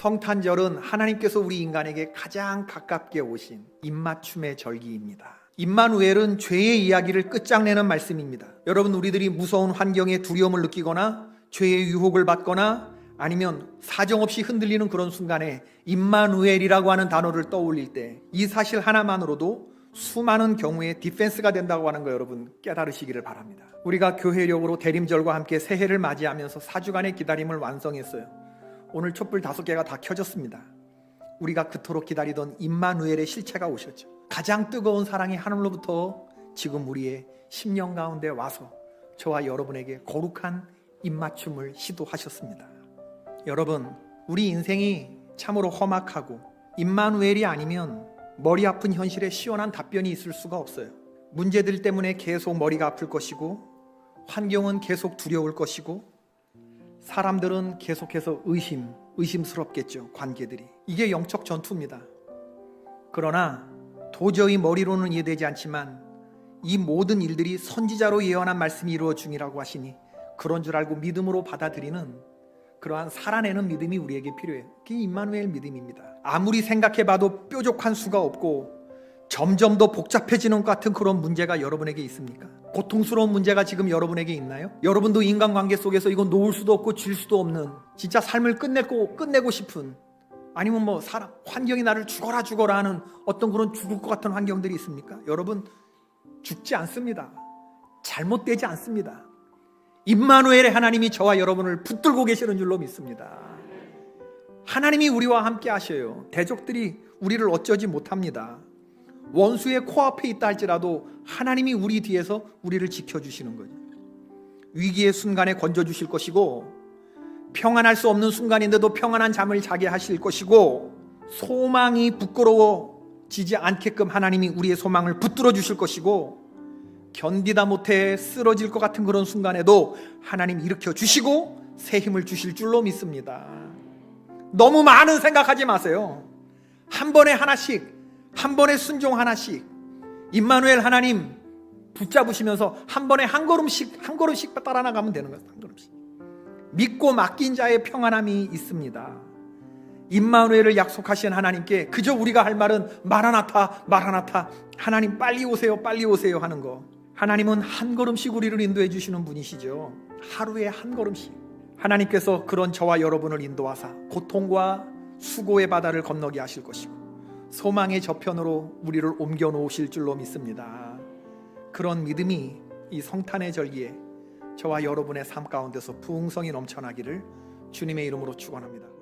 성탄절은 하나님께서 우리 인간에게 가장 가깝게 오신 입맞춤의 절기입니다. 임마누엘은 죄의 이야기를 끝장내는 말씀입니다. 여러분 우리들이 무서운 환경에 두려움을 느끼거나 죄의 유혹을 받거나 아니면 사정없이 흔들리는 그런 순간에 임마누엘이라고 하는 단어를 떠올릴 때 이 사실 하나만으로도 수많은 경우에 디펜스가 된다고 하는 거 여러분 깨달으시기를 바랍니다. 우리가 교회력으로 대림절과 함께 새해를 맞이하면서 4주간의 기다림을 완성했어요. 오늘 촛불 다섯 개가 다 켜졌습니다. 우리가 그토록 기다리던 임마누엘의 실체가 오셨죠. 가장 뜨거운 사랑이 하늘로부터 지금 우리의 심령 가운데 와서 저와 여러분에게 거룩한 입맞춤을 시도하셨습니다. 여러분, 우리 인생이 참으로 험악하고 임마누엘이 아니면 머리 아픈 현실에 시원한 답변이 있을 수가 없어요. 문제들 때문에 계속 머리가 아플 것이고 환경은 계속 두려울 것이고 사람들은 계속해서 의심, 의심스럽겠죠. 관계들이. 이게 영적 전투입니다. 그러나 도저히 머리로는 이해되지 않지만 이 모든 일들이 선지자로 예언한 말씀이 이루어 중이라고 하시니 그런 줄 알고 믿음으로 받아들이는 그러한 살아내는 믿음이 우리에게 필요해요. 그게 임마누엘 믿음입니다. 아무리 생각해봐도 뾰족한 수가 없고 점점 더 복잡해지는 것 같은 그런 문제가 여러분에게 있습니까? 고통스러운 문제가 지금 여러분에게 있나요? 여러분도 인간관계 속에서 이건 놓을 수도 없고 질 수도 없는 진짜 삶을 끝내고 끝내고 싶은 아니면 뭐 사람 환경이 나를 죽어라 죽어라 하는 어떤 그런 죽을 것 같은 환경들이 있습니까? 여러분 죽지 않습니다. 잘못되지 않습니다. 임마누엘의 하나님이 저와 여러분을 붙들고 계시는 줄로 믿습니다. 하나님이 우리와 함께 하셔요. 대적들이 우리를 어쩌지 못합니다. 원수의 코앞에 있다 할지라도 하나님이 우리 뒤에서 우리를 지켜주시는 거죠. 위기의 순간에 건져주실 것이고 평안할 수 없는 순간인데도 평안한 잠을 자게 하실 것이고 소망이 부끄러워지지 않게끔 하나님이 우리의 소망을 붙들어 주실 것이고 견디다 못해 쓰러질 것 같은 그런 순간에도 하나님 일으켜 주시고 새 힘을 주실 줄로 믿습니다. 너무 많은 생각하지 마세요. 한 번에 하나씩, 한 번에 순종 하나씩, 임마누엘 하나님 붙잡으시면서 한 번에 한 걸음씩, 한 걸음씩 따라 나가면 되는 거예요. 한 걸음씩. 믿고 맡긴 자의 평안함이 있습니다. 임마누엘을 약속하신 하나님께 그저 우리가 할 말은 마라나타, 마라나타, 하나님 빨리 오세요, 빨리 오세요 하는 거. 하나님은 한 걸음씩 우리를 인도해 주시는 분이시죠. 하루에 한 걸음씩. 하나님께서 그런 저와 여러분을 인도하사 고통과 수고의 바다를 건너게 하실 것이고 소망의 저편으로 우리를 옮겨 놓으실 줄로 믿습니다. 그런 믿음이 이 성탄의 절기에 저와 여러분의 삶 가운데서 부흥성이 넘쳐나기를 주님의 이름으로 축원합니다.